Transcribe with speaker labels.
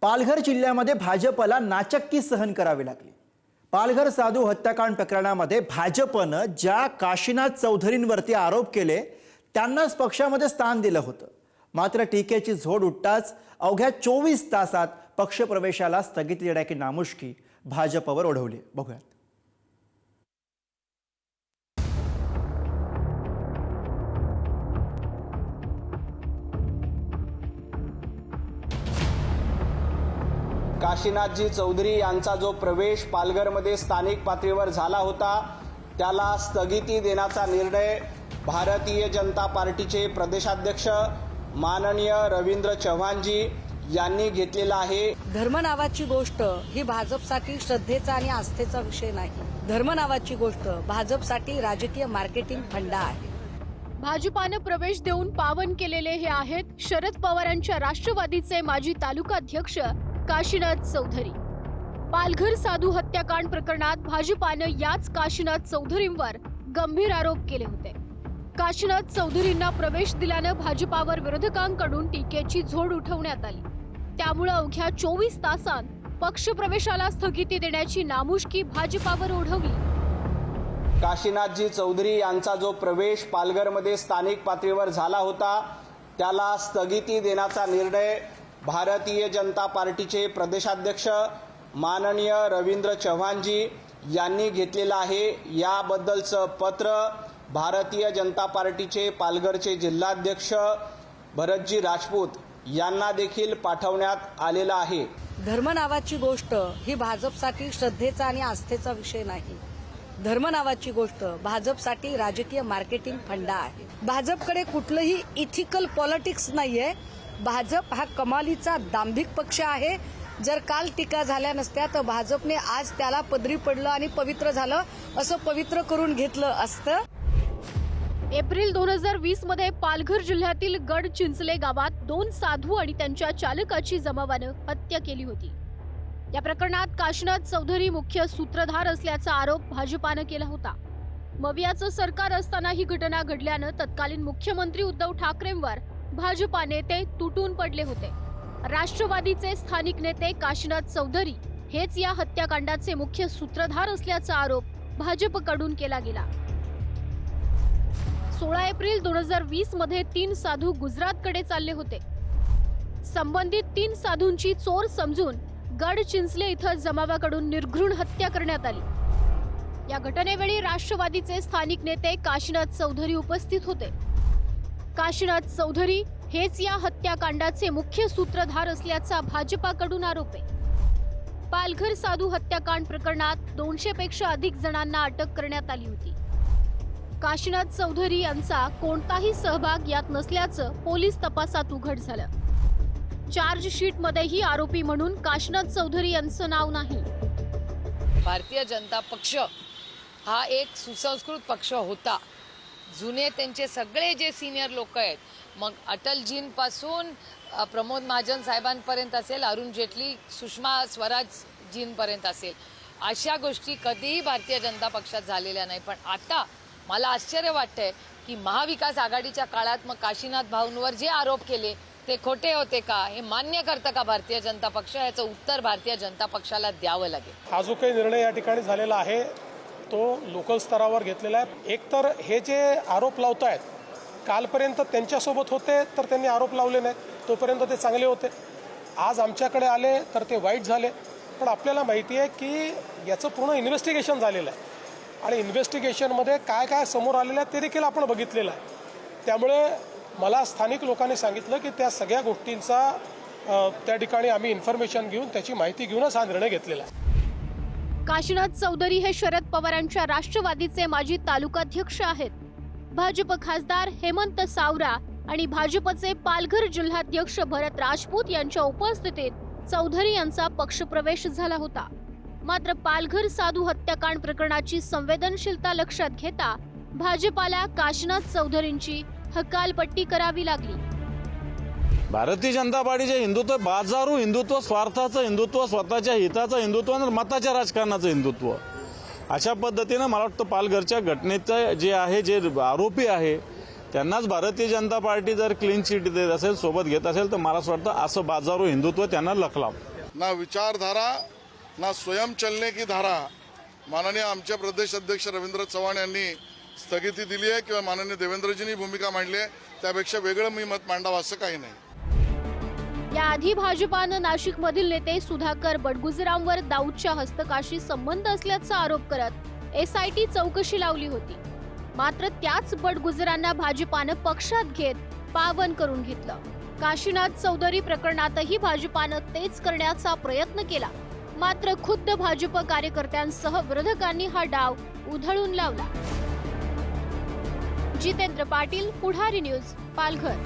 Speaker 1: पालघर जिल्ह्यामध्ये भाजपला नाचक्की सहन करावी लागली. पालघर साधू हत्याकांड प्रकरणामध्ये भाजपनं ज्या काशीनाथ चौधरींवरती आरोप केले त्यांनाच पक्षामध्ये स्थान दिलं होतं. मात्र टीकेची झोड उठताच अवघ्या चोवीस तासात पक्षप्रवेशाला स्थगिती देण्याची नामुष्की भाजपवर ओढवली. बघूया.
Speaker 2: काशीनाथजी चौधरी यांचा जो प्रवेश पालघरमध्ये स्थानिक पातळीवर झाला होता त्याला स्थगिती देण्याचा निर्णय भारतीय जनता पार्टीचे प्रदेशाध्यक्ष माननीय रवींद्र चव्हाणजी यांनी घेतलेला आहे.
Speaker 3: धर्म नावाची गोष्ट ही भाजपसाठी श्रद्धेचा आणि आस्थेचा विषय नाही. धर्म नावाची गोष्ट भाजपसाठी राजकीय मार्केटिंग फंडा आहे.
Speaker 4: भाजपानं प्रवेश देऊन पावन केलेले हे आहेत शरद पवारांच्या राष्ट्रवादीचे माजी तालुकाध्यक्ष काशीनाथ चौधरी. पालघर साधू हत्याकांड प्रकरणात भाजपानं याच काशीनाथ चौधरींवर गंभीर आरोप केले होते. काशीनाथ चौधरींना प्रवेश दिल्यानं भाजपावर विरोधकांकडून टीकेची झोड उठवण्यात आली. त्यामुळे अवघ्या चोवीस तासांत पक्ष प्रवेशाला स्थगिती देण्याची नामुष्की भाजपावर ओढवली.
Speaker 2: काशीनाथजी चौधरी यांचा जो प्रवेश पालघरमध्ये स्थानिक पातळीवर झाला होता त्याला स्थगिती देण्याचा निर्णय भारतीय जनता पार्टीचे प्रदेशाध्यक्ष माननीय रवींद्र चव्हाणजी यांनी घेतलेलं आहे. याबद्दलचं पत्र भारतीय जनता पार्टीचे पालघरचे जिल्हाध्यक्ष भरतजी राजपूत यांना देखील पाठवण्यात आलेलं आहे.
Speaker 3: धर्म नावाची गोष्ट ही भाजपसाठी श्रद्धेचा आणि आस्थेचा विषय नाही. धर्म नावाची गोष्ट भाजपसाठी राजकीय मार्केटिंग फंडा आहे. भाजपकडे कुठलंही इथिकल पॉलिटिक्स नाहीये. भाजप हा कमालीचा दांभिक पक्ष आहे. जर काल टीका झाल्या नसत्या तर भाजपने आज त्याला पदरी पडलं आणि पवित्र झालं असं पवित्र करून घेतलं असतं.
Speaker 4: एप्रिल दोन हजार वीसमध्ये पालघर जिल्ह्यातील गड चिंचले गावात दोन साधू आणि त्यांच्या चालकाची जमावानं हत्या केली होती. या प्रकरणात काशनाथ चौधरी मुख्य सूत्रधार असल्याचा आरोप भाजपानं केला होता. मवियाचं सरकार असताना ही घटना घडल्यानं तत्कालीन मुख्यमंत्री उद्धव ठाकरेंवर भाजपा नेते तुटून पडले होते. राष्ट्रवादीचे स्थानिक नेते काशीनाथ चौधरी हेच या हत्याकांडाचे मुख्य सूत्रधार असल्याचा आरोप भाजपकडून केला गेला. सोळा एप्रिल दोन हजार वीसमध्ये तीन साधू गुजरातकडे चालले होते. संबंधित तीन साधूंची चोर समजून गड चिंचले इथं जमावाकडून निर्घृण हत्या करण्यात आली. या घटनेवेळी राष्ट्रवादीचे स्थानिक नेते काशीनाथ चौधरी उपस्थित होते. काशीनाथ चौधरी हेच या हत्याकांडाचे मुख्य सूत्रधार असल्याचा भाजपाकडून आरोप आहे. पालघर साधू हत्याकांड प्रकरणात दोनशे पेक्षा अधिक जणांना अटक करण्यात आली होती. काशीनाथ चौधरी यांचा कोणताही सहभाग यात नसल्याचं पोलीस तपासात उघड झालं. चार्जशीटमध्येही आरोपी म्हणून काशीनाथ चौधरी यांचं नाव नाही.
Speaker 5: भारतीय जनता पक्ष हा एक सुसंस्कृत पक्ष होता. जुने त्यांचे सगळे जे सिनियर लोक आहेत मग अटलजींपासून प्रमोद महाजन साहेबांपर्यंत असेल अरुण जेटली सुषमा स्वराजजींपर्यंत असेल अशा गोष्टी कधीही भारतीय जनता पक्षात झालेल्या नाही. पण आता मला आश्चर्य वाटतंय की महाविकास आघाडीच्या काळात मग काशीनाथ भाऊंवर जे आरोप केले ते खोटे होते का? हे मान्य करतं का भारतीय जनता पक्ष? याचं उत्तर भारतीय जनता पक्षाला द्यावं लागेल.
Speaker 6: हा जो काही निर्णय या ठिकाणी झालेला आहे तो लोकल स्तरावर घेतलेला आहे. एकतर हे जे आरोप लावत आहेत कालपर्यंत त्यांच्यासोबत होते तर त्यांनी आरोप लावले नाहीत. तोपर्यंत ते चांगले होते. आज आमच्याकडे आले तर ते वाईट झाले. पण आपल्याला माहिती आहे की याचं पूर्ण इन्व्हेस्टिगेशन झालेलं आहे. आणि इन्व्हेस्टिगेशनमध्ये काय काय समोर आलेलं आहे ते देखील आपण बघितलेलं आहे. त्यामुळे मला स्थानिक लोकांनी सांगितलं की त्या सगळ्या गोष्टींचा त्या ठिकाणी आम्ही इन्फॉर्मेशन घेऊन त्याची माहिती घेऊनच हा निर्णय घेतलेला आहे.
Speaker 4: काशीनाथ चौधरी हे शरद पवारांच्या राष्ट्रवादीचे माजी तालुकाध्यक्ष आहेत. भाजप खासदार हेमंत सावरा आणि भाजपचे पालघर जिल्हाध्यक्ष भरत राजपूत यांच्या उपस्थितीत चौधरी यांचा पक्षप्रवेश झाला होता. मात्र पालघर साधू हत्याकांड प्रकरणाची संवेदनशीलता लक्षात घेता भाजपाला काशीनाथ चौधरींची हकालपट्टी करावी लागली.
Speaker 7: भारतीय जनता पार्टीचे हिंदुत्व बाजारू हिंदुत्व स्वार्थाचं हिंदुत्व स्वतःच्या हिताचं हिंदुत्व आणि मताच्या राजकारणाचं हिंदुत्व. अशा पद्धतीनं मला वाटतं पालघरच्या घटनेचं जे आहे जे आरोपी आहे त्यांनाच भारतीय जनता पार्टी जर क्लीन चिट देत असेल सोबत घेत असेल तर मला असं वाटतं असं बाजारू हिंदुत्व त्यांना लखलाव.
Speaker 8: ना विचारधारा ना स्वयं चलने की धारा माननीय आमचे प्रदेश अध्यक्ष रवींद्र चव्हाण यांनी स्थगिती दिली आहे किंवा माननीय देवेंद्रजींनी भूमिका मांडली आहे. त्यापेक्षा वेगळं मी मत मांडावं असं काही नाही.
Speaker 4: याआधी भाजपानं नाशिकमधील नेते सुधाकर बडगुजरांवर दाऊदच्या हस्तकाशी संबंध असल्याचा आरोप करत एसआयटी चौकशी लावली होती. मात्र त्याच बडगुजरांना भाजपानं पक्षात घेत पावन करून घेतलं. काशीनाथ चौधरी प्रकरणातही भाजपानं तेच करण्याचा प्रयत्न केला. मात्र खुद्द भाजप कार्यकर्त्यांसह विरोधकांनी हा डाव उधळून लावला. जितेंद्र पाटील पुढारी न्यूज पालघर.